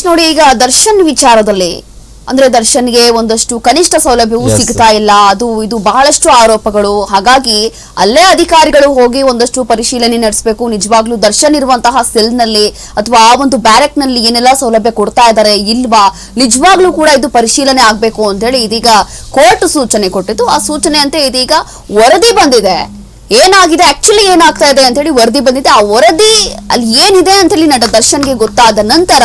Next ನೋಡಿ ಈಗ ದರ್ಶನ್ ವಿಚಾರದಲ್ಲಿ. ಅಂದ್ರೆ ದರ್ಶನ್ಗೆ ಒಂದಷ್ಟು ಕನಿಷ್ಠ ಸೌಲಭ್ಯವೂ. ಸಿಗ್ತಾ ಇಲ್ಲ. ಅದು ಇದು ಬಹಳಷ್ಟು ಆರೋಪಗಳು. ಹಾಗಾಗಿ ಅಲ್ಲೇ ಅಧಿಕಾರಿಗಳು ಹೋಗಿ ಒಂದಷ್ಟು ಪರಿಶೀಲನೆ ನಡೆಸಬೇಕು. ನಿಜವಾಗ್ಲೂ ದರ್ಶನ್ ಇರುವಂತಹ ಸೆಲ್ನಲ್ಲಿ ಅಥವಾ ಆ ಒಂದು ಬ್ಯಾರೆಕ್ನಲ್ಲಿ ಏನೆಲ್ಲ ಸೌಲಭ್ಯ ಕೊಡ್ತಾ ಇದ್ದಾರೆ ಇಲ್ವಾ? ನಿಜವಾಗ್ಲೂ ಕೂಡ ಇದು ಪರಿಶೀಲನೆ ಆಗ್ಬೇಕು ಅಂತ ಹೇಳಿ ಇದೀಗ ಕೋರ್ಟ್ ಸೂಚನೆ ಕೊಟ್ಟಿದ್ದು. ಆ ಸೂಚನೆ ಅಂತ ಇದೀಗ ವರದಿ ಬಂದಿದೆ. ಏನಾಗಿದೆ? ಆಕ್ಚುಲಿ ಏನಾಗ್ತಾ ಇದೆ ಅಂತ ಹೇಳಿ ವರದಿ ಬಂದಿದೆ. ಆ ವರದಿ ಅಲ್ಲಿ ಏನಿದೆ ಅಂತ ಹೇಳಿ ನಟ ದರ್ಶನ್ಗೆ ಗೊತ್ತಾದ ನಂತರ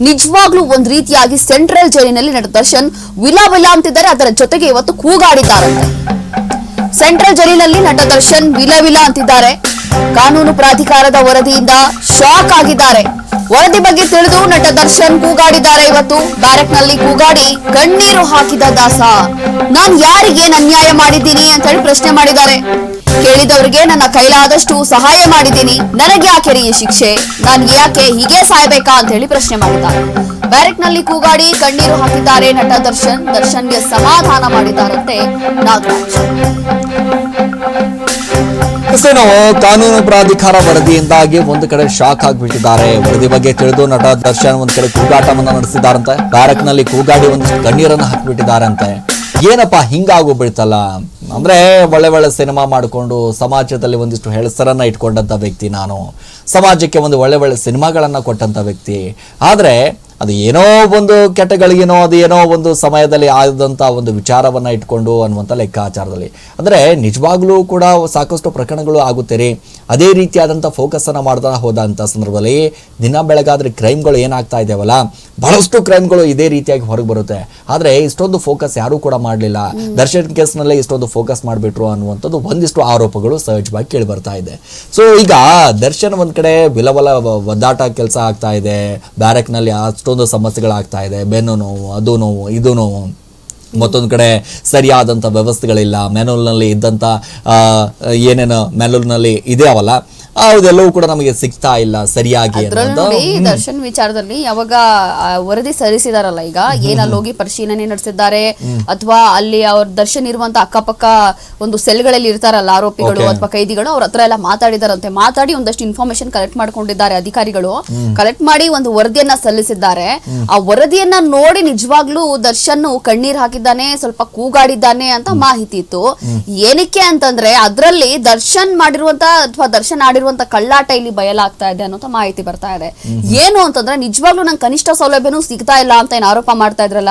ನಿಜವಾಗ್ಲೂ ಒಂದ್ ರೀತಿಯಾಗಿ ಸೆಂಟ್ರಲ್ ಜೈಲಿನಲ್ಲಿ ನಟ ದರ್ಶನ್ ವಿಲಾ ವಿಲಾ ಅಂತಿದ್ದಾರೆ. ಅದರ ಜೊತೆಗೆ ಇವತ್ತು ಕೂಗಾಡಿದ್ದಾರಂತೆ. ಸೆಂಟ್ರಲ್ ಜೈಲಿನಲ್ಲಿ ನಟ ದರ್ಶನ್ ವಿಲ ವಿಲಾ ಅಂತಿದ್ದಾರೆ. ಕಾನೂನು ಪ್ರಾಧಿಕಾರದ ವರದಿಯಿಂದ ಶಾಕ್ ಆಗಿದ್ದಾರೆ. ವರದಿ ಬಗ್ಗೆ ತಿಳಿದು ನಟ ದರ್ಶನ್ ಕೂಗಾಡಿದ್ದಾರೆ. ಇವತ್ತು ಬ್ಯಾರೆಕ್ನಲ್ಲಿ ಕೂಗಾಡಿ ಕಣ್ಣೀರು ಹಾಕಿದ ದಾಸ. ನಾನ್ ಯಾರಿಗೇನ್ ಅನ್ಯಾಯ ಮಾಡಿದ್ದೀನಿ ಅಂತ ಹೇಳಿ ಪ್ರಶ್ನೆ ಮಾಡಿದ್ದಾರೆ. ಕೇಳಿದವರಿಗೆ ನನ್ನ ಕೈಲಾದಷ್ಟು ಸಹಾಯ ಮಾಡಿದ್ದೀನಿ. ನನಗೆ ಯಾಕೆ ರೀ ಈ ಶಿಕ್ಷೆ, ನಾನು ಯಾಕೆ ಹೀಗೆ ಸಾಯ್ಬೇಕಾ ಅಂತ ಹೇಳಿ ಪ್ರಶ್ನೆ ಮಾಡಿದ್ದಾರೆ. ಬ್ಯಾರೆಕ್ನಲ್ಲಿ ಕೂಗಾಡಿ ಕಣ್ಣೀರು ಹಾಕಿದ್ದಾರೆ ನಟ ದರ್ಶನ್. ದರ್ಶನ್ಗೆ ಸಮಾಧಾನ ಮಾಡಿದ್ದಾರಂತೆ ನಾಗರಾಜ್. ಸೊ ನಾವು ಕಾನೂನು ಪ್ರಾಧಿಕಾರ ವರದಿಯಿಂದಾಗಿ ಒಂದು ಕಡೆ ಶಾಕ್ ಆಗಿಬಿಟ್ಟಿದ್ದಾರೆ. ವರದಿ ಬಗ್ಗೆ ತಿಳಿದು ನಟ ದರ್ಶನ್ ಒಂದ್ ಕಡೆ ಕೂಗಾಟವನ್ನ ನಡೆಸಿದಾರಂತೆ ಬ್ಯಾರಕ್ನಲ್ಲಿ ಕೂಗಾಡಿ ಒಂದು ಕಣ್ಣೀರನ್ನ ಹಾಕ್ಬಿಟ್ಟಿದಾರಂತೆ ಏನಪ್ಪಾ ಹಿಂಗಾಗೋಗ್ಬಿಡ್ತಲ್ಲ ಅಂದ್ರೆ ಒಳ್ಳೆ ಒಳ್ಳೆ ಸಿನಿಮಾ ಮಾಡಿಕೊಂಡು ಸಮಾಜದಲ್ಲಿ ಒಂದಿಷ್ಟು ಹೆಸರನ್ನ ಇಟ್ಕೊಂಡಂತ ವ್ಯಕ್ತಿ ನಾನು. ಸಮಾಜಕ್ಕೆ ಒಂದು ಒಳ್ಳೆ ಒಳ್ಳೆ ಸಿನಿಮಾಗಳನ್ನ ಕೊಟ್ಟಂತ ವ್ಯಕ್ತಿ. ಆದ್ರೆ ಅದು ಏನೋ ಒಂದು ಕೆಟ್ಟಗಳಿಗೇನೋ, ಅದು ಏನೋ ಒಂದು ಸಮಯದಲ್ಲಿ ಆದಂಥ ಒಂದು ವಿಚಾರವನ್ನು ಇಟ್ಕೊಂಡು ಅನ್ನುವಂಥ ಲೆಕ್ಕಾಚಾರದಲ್ಲಿ. ಅಂದರೆ ನಿಜವಾಗ್ಲೂ ಕೂಡ ಸಾಕಷ್ಟು ಪ್ರಕರಣಗಳು ಆಗುತ್ತೇರಿ. ಅದೇ ರೀತಿಯಾದಂಥ ಫೋಕಸನ್ನು ಮಾಡ್ತಾ ಹೋದಂಥ ಸಂದರ್ಭದಲ್ಲಿ ದಿನ ಬೆಳಗಾದ್ರೆ ಕ್ರೈಮ್ಗಳು ಏನಾಗ್ತಾ ಇದ್ದಾವಲ್ಲ ಬಹಳಷ್ಟು ಕ್ರೈಮ್ಗಳು ಇದೇ ರೀತಿಯಾಗಿ ಹೊರಗೆ ಬರುತ್ತೆ. ಆದರೆ ಇಷ್ಟೊಂದು ಫೋಕಸ್ ಯಾರೂ ಕೂಡ ಮಾಡಲಿಲ್ಲ. ದರ್ಶನ್ ಕೇಸ್ನಲ್ಲೇ ಇಷ್ಟೊಂದು ಫೋಕಸ್ ಮಾಡಿಬಿಟ್ರು ಅನ್ನುವಂಥದ್ದು ಒಂದಿಷ್ಟು ಆರೋಪಗಳು ಸಹಜವಾಗಿ ಕೇಳಿ ಬರ್ತಾ ಇದೆ. ಸೊ ಈಗ ದರ್ಶನ್ ಒಂದು ಕಡೆ ವಿಲವಲ ಒದ್ದಾಟ ಕೆಲಸ ಆಗ್ತಾ ಇದೆ. ಬ್ಯಾರಕ್ನಲ್ಲಿ ಅಷ್ಟೊಂದು ಸಮಸ್ಯೆಗಳಾಗ್ತಾ ಇದೆ. ಬೆನ್ನು ನೋವು, ಅದು ನೋವು, ಇದು ನೋವು ಮತ್ತೊಂದು ಕಡೆ ಸರಿಯಾದಂಥ ವ್ಯವಸ್ಥೆಗಳಿಲ್ಲ. ಮೆನುಲ್ನಲ್ಲಿ ಇದ್ದಂಥ ಏನೇನು ಇದೆ ಇದೆಯವಲ್ಲ ಅದೆಲ್ಲವೂ ಕೂಡ ನಮಗೆ ಸಿಗ್ತಾ ಇಲ್ಲ ಸರಿಯಾಗಿ ಅದ್ರಲ್ಲೂ ನೋಡಿ ದರ್ಶನ್ ವಿಚಾರದಲ್ಲಿ ಯಾವಾಗ ಆ, ವರದಿ ಸಲ್ಲಿಸಿದಾರಲ್ಲ ಈಗ ಏನ್ ಅಲ್ಲಿ ಹೋಗಿ ಪರಿಶೀಲನೆ ನಡೆಸಿದ್ದಾರೆ ಅಥವಾ ಅಲ್ಲಿ ಅವ್ರ ದರ್ಶನ್ ಇರುವಂತ ಅಕ್ಕಪಕ್ಕ ಒಂದು ಸೆಲ್ಗಳಲ್ಲಿ ಇರ್ತಾರಲ್ಲ ಆರೋಪಿಗಳು Okay. ಅಥವಾ ಕೈದಿಗಳು ಅವ್ರ ಹತ್ರ ಎಲ್ಲ ಮಾತಾಡಿದಾರಂತೆ. ಮಾತಾಡಿ ಒಂದಷ್ಟು ಇನ್ಫಾರ್ಮೇಶನ್ ಕಲೆಕ್ಟ್ ಮಾಡ್ಕೊಂಡಿದ್ದಾರೆ ಅಧಿಕಾರಿಗಳು. ಕಲೆಕ್ಟ್ ಮಾಡಿ ಒಂದು ವರದಿಯನ್ನ ಸಲ್ಲಿಸಿದ್ದಾರೆ. ಆ ವರದಿಯನ್ನ ನೋಡಿ ನಿಜವಾಗ್ಲೂ ದರ್ಶನ್ ಕಣ್ಣೀರ್ ಹಾಕಿದ್ದಾನೆ ಸ್ವಲ್ಪ ಕೂಗಾಡಿದ್ದಾನೆ ಅಂತ ಮಾಹಿತಿ ಇತ್ತು. ಏನಕ್ಕೆ ಅಂತಂದ್ರೆ ಅದ್ರಲ್ಲಿ ದರ್ಶನ್ ಮಾಡಿರುವಂತ ಅಥವಾ ದರ್ಶನ್ ಆಡಿರುವಂತ ಕಳ್ಳಾಟ ಇಲ್ಲಿ ಬಯಲಾಗ್ತಾ ಇದೆ ಅನ್ನೋ ಮಾಹಿತಿ ಬರ್ತಾ ಇದೆ. ಏನು ಅಂತಂದ್ರೆ, ನಿಜವಾಗ್ಲೂ ನಂಗೆ ಕನಿಷ್ಠ ಸೌಲಭ್ಯನೂ ಸಿಗ್ತಾ ಇಲ್ಲ ಅಂತ ಏನು ಆರೋಪ ಮಾಡ್ತಾ ಇದ್ರಲ್ಲ,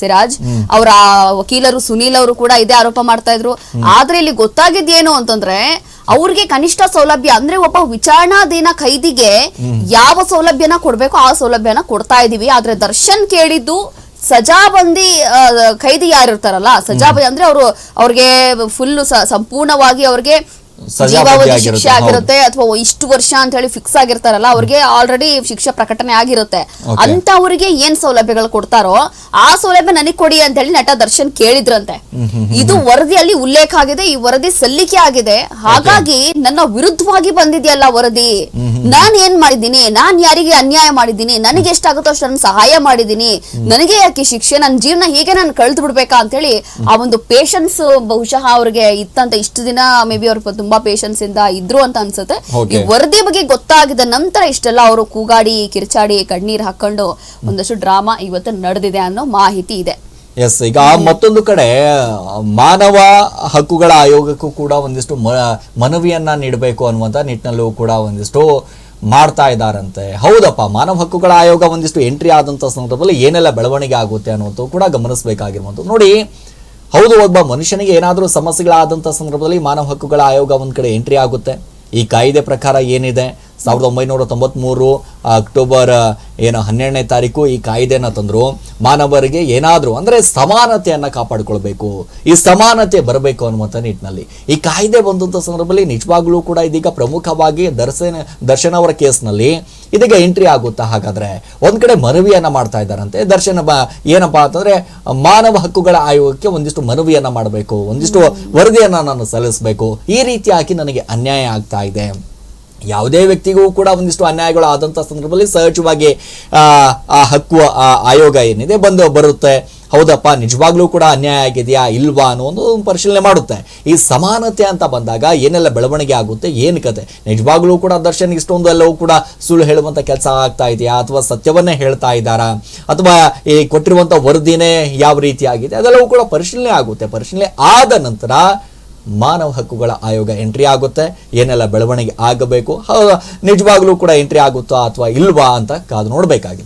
ಸಿರಾಜ್? ಅವರ ವಕೀಲರು ಸುನೀಲ್ ಅವರು ಕೂಡ ಇದೇ ಆರೋಪ ಮಾಡ್ತಾ ಇದ್ರು. ಆದ್ರೆ ಇಲ್ಲಿ ಗೊತ್ತಾಗಿದ್ದೇನು ಅಂತಂದ್ರೆ, ಅವ್ರಿಗೆ ಕನಿಷ್ಠ ಸೌಲಭ್ಯ ಅಂದ್ರೆ ಒಬ್ಬ ವಿಚಾರಣಾಧೀನ ಖೈದಿಗೆ ಯಾವ ಸೌಲಭ್ಯನ ಕೊಡ್ಬೇಕು ಆ ಸೌಲಭ್ಯನ ಕೊಡ್ತಾ ಇದೀವಿ. ಆದ್ರೆ ದರ್ಶನ್ ಕೇಳಿದ್ದು ಸಜಾಬಂದಿ ಖೈದಿ ಯಾರಿರ್ತಾರಲ್ಲ, ಸಜಾಬಂದಿ ಅಂದ್ರೆ ಅವರು ಅವ್ರಿಗೆ ಫುಲ್ ಸಂಪೂರ್ಣವಾಗಿ ಅವ್ರಿಗೆ ಜೀವಾವಧಿ ಶಿಕ್ಷೆ ಆಗಿರುತ್ತೆ ಅಥವಾ ಇಷ್ಟು ವರ್ಷ ಅಂತ ಹೇಳಿ ಫಿಕ್ಸ್ ಆಗಿರ್ತಾರಲ್ಲ ಅವ್ರಿಗೆ ಆಲ್ರೆಡಿ ಶಿಕ್ಷೆ ಪ್ರಕಟಣೆ ಆಗಿರುತ್ತೆ. ಅಂತ ಅವರಿಗೆ ಏನ್ ಸೌಲಭ್ಯಗಳು ಕೊಡ್ತಾರೋ ಆ ಸೌಲಭ್ಯ ನನಗೆ ಕೊಡಿ ಅಂತ ಹೇಳಿ ನಟ ದರ್ಶನ್ ಕೇಳಿದ್ರಂತೆ. ಇದು ವರದಿಯಲ್ಲಿ ಉಲ್ಲೇಖ ಆಗಿದೆ ಈ ವರದಿ ಸಲ್ಲಿಕೆ ಆಗಿದೆ. ಹಾಗಾಗಿ ನನ್ನ ವಿರುದ್ಧವಾಗಿ ಬಂದಿದೆಯಲ್ಲ ವರದಿ? ನಾನ್ ಏನ್ ಮಾಡಿದ್ದೀನಿ? ನಾನ್ ಯಾರಿಗೆ ಅನ್ಯಾಯ ಮಾಡಿದ್ದೀನಿ? ನನಗೆ ಎಷ್ಟಾಗುತ್ತೋ ಅಷ್ಟು ನಾನು ಸಹಾಯ ಮಾಡಿದ್ದೀನಿ. ನನಗೆ ಯಾಕೆ ಶಿಕ್ಷೆ? ನನ್ನ ಜೀವನ ಹೀಗೆ ನಾನು ಕಳೆದು ಬಿಡ್ಬೇಕಾ ಅಂತ ಹೇಳಿ ಆ ಒಂದು ಪೇಷನ್ಸ್ ಬಹುಶಃ ಅವ್ರಿಗೆ ಇತ್ತಂತ. ಇಷ್ಟು ದಿನ ಮೇ ಬಿ ಅವ್ರು ತುಂಬಾ ಪೇಷನ್ಸ್ ಇಂದ ಇದ್ರು ಅಂತ ಅನ್ಸುತ್ತೆ. ಈ. ವರದಿ ಬಗ್ಗೆ ಗೊತ್ತಾಗಿದ ನಂತರ ಇಷ್ಟೆಲ್ಲ ಅವರು ಕೂಗಾಡಿ ಕಿರ್ಚಾಡಿ ಕಣ್ಣೀರ್ ಹಾಕೊಂಡು ಒಂದಷ್ಟು ಡ್ರಾಮಾ ಇವತ್ತು ನಡೆದಿದೆ ಅನ್ನೋ ಮಾಹಿತಿ ಇದೆ. ಎಸ್ ಈಗ ಮತ್ತೊಂದು ಕಡೆ ಮಾನವ ಹಕ್ಕುಗಳ ಆಯೋಗಕ್ಕೂ ಕೂಡ ಒಂದಿಷ್ಟು ಮನವಿಯನ್ನ ನೀಡಬೇಕು ಅನ್ನುವಂಥ ನಿಟ್ಟಿನಲ್ಲೂ ಕೂಡ ಒಂದಿಷ್ಟು ಮಾಡ್ತಾ ಇದ್ದಾರಂತೆ ಹೌದಪ್ಪ ಮಾನವ ಹಕ್ಕುಗಳ ಆಯೋಗ ಒಂದಿಷ್ಟು ಎಂಟ್ರಿ ಆದಂತ ಸಂದರ್ಭದಲ್ಲಿ ಏನೆಲ್ಲ ಬೆಳವಣಿಗೆ ಆಗುತ್ತೆ ಅನ್ನೋದು ಕೂಡ ಗಮನಿಸಬೇಕಾಗಿರುವಂಥದ್ದು. ನೋಡಿ ಹೌದು, ಒಬ್ಬ ಮನುಷ್ಯನಿಗೆ ಏನಾದರೂ ಸಮಸ್ಯೆಗಳಾದಂಥ ಸಂದರ್ಭದಲ್ಲಿ ಮಾನವ ಹಕ್ಕುಗಳ ಆಯೋಗ ಒಂದು ಕಡೆ ಎಂಟ್ರಿ ಆಗುತ್ತೆ. ಈ ಕಾಯ್ದೆ ಪ್ರಕಾರ ಏನಿದೆ? ಸಾವಿರದ ಒಂಬೈನೂರ ತೊಂಬತ್ಮೂರು ಅಕ್ಟೋಬರ್ ಏನು ಹನ್ನೆರಡನೇ ತಾರೀಕು ಈ ಕಾಯ್ದೆನ ತಂದರು. ಮಾನವರಿಗೆ ಏನಾದರೂ ಅಂದರೆ ಸಮಾನತೆಯನ್ನು ಕಾಪಾಡಿಕೊಳ್ಬೇಕು. ಈ ಸಮಾನತೆ ಬರಬೇಕು ಅನ್ನುವಂಥ ನಿಟ್ಟಿನಲ್ಲಿ. ಈ ಕಾಯ್ದೆ ಬಂದಂಥ ಸಂದರ್ಭದಲ್ಲಿ ನಿಜವಾಗ್ಲೂ ಕೂಡ ಇದೀಗ ಪ್ರಮುಖವಾಗಿ ದರ್ಶನ, ದರ್ಶನ್ ಅವರ ಕೇಸ್ನಲ್ಲಿ ಇದೀಗ ಎಂಟ್ರಿ ಆಗುತ್ತಾ ಹಾಗಾದ್ರೆ ಒಂದು ಕಡೆ ಮನವಿಯನ್ನು ಮಾಡ್ತಾ ಇದ್ದಾರಂತೆ. ದರ್ಶನ ಬ, ಏನಪ್ಪಾ ಅಂತಂದರೆ ಮಾನವ ಹಕ್ಕುಗಳ ಆಯೋಗಕ್ಕೆ ಒಂದಿಷ್ಟು ಮನವಿಯನ್ನು ಮಾಡಬೇಕು. ಒಂದಿಷ್ಟು ವರದಿಯನ್ನು ನಾನು ಸಲ್ಲಿಸಬೇಕು. ಈ ರೀತಿಯಾಗಿ ನನಗೆ ಅನ್ಯಾಯ ಆಗ್ತಾ ಇದೆ. ಯಾವುದೇ ವ್ಯಕ್ತಿಗೂ ಕೂಡ ಒಂದಿಷ್ಟು ಅನ್ಯಾಯಗಳು ಆದಂಥ ಸಂದರ್ಭದಲ್ಲಿ ಸಹಜವಾಗಿ ಆ, ಹಕ್ಕು ಆಯೋಗ ಏನಿದೆ ಬಂದು ಬರುತ್ತೆ. ಹೌದಪ್ಪ ನಿಜವಾಗ್ಲೂ ಕೂಡ ಅನ್ಯಾಯ ಆಗಿದೆಯಾ ಇಲ್ವಾ ಅನ್ನೋ ಒಂದು ಪರಿಶೀಲನೆ ಮಾಡುತ್ತೆ. ಈ ಸಮಾನತೆ ಅಂತ ಬಂದಾಗ ಏನೆಲ್ಲ ಬೆಳವಣಿಗೆ ಆಗುತ್ತೆ ಏನು ಕತೆ? ನಿಜವಾಗ್ಲೂ ಕೂಡ ದರ್ಶನ್ ಇಷ್ಟೊಂದು ಎಲ್ಲವೂ ಕೂಡ ಸುಳ್ಳು ಹೇಳುವಂಥ ಕೆಲಸ ಆಗ್ತಾ ಇದೆಯಾ ಅಥವಾ ಸತ್ಯವನ್ನೇ ಹೇಳ್ತಾ ಇದ್ದಾರಾ? ಅಥವಾ ಈ ಕೊಟ್ಟಿರುವಂಥ ವರದಿನೇ ಯಾವ ರೀತಿ ಆಗಿದೆ ಅದೆಲ್ಲವೂ ಕೂಡ ಪರಿಶೀಲನೆ ಆಗುತ್ತೆ. ಪರಿಶೀಲನೆ ಆದ ನಂತರ ಮಾನವ ಹಕ್ಕುಗಳ ಆಯೋಗ ಎಂಟ್ರಿ ಆಗುತ್ತೆ, ಏನೆಲ್ಲ ಬೆಳವಣಿಗೆ ಆಗಬೇಕು ನಿಜವಾಗ್ಲೂ ಕೂಡ ಎಂಟ್ರಿ ಆಗುತ್ತಾ ಅಥವಾ ಇಲ್ವಾ ಅಂತ ಕಾದು ನೋಡಬೇಕಾಗಿದೆ.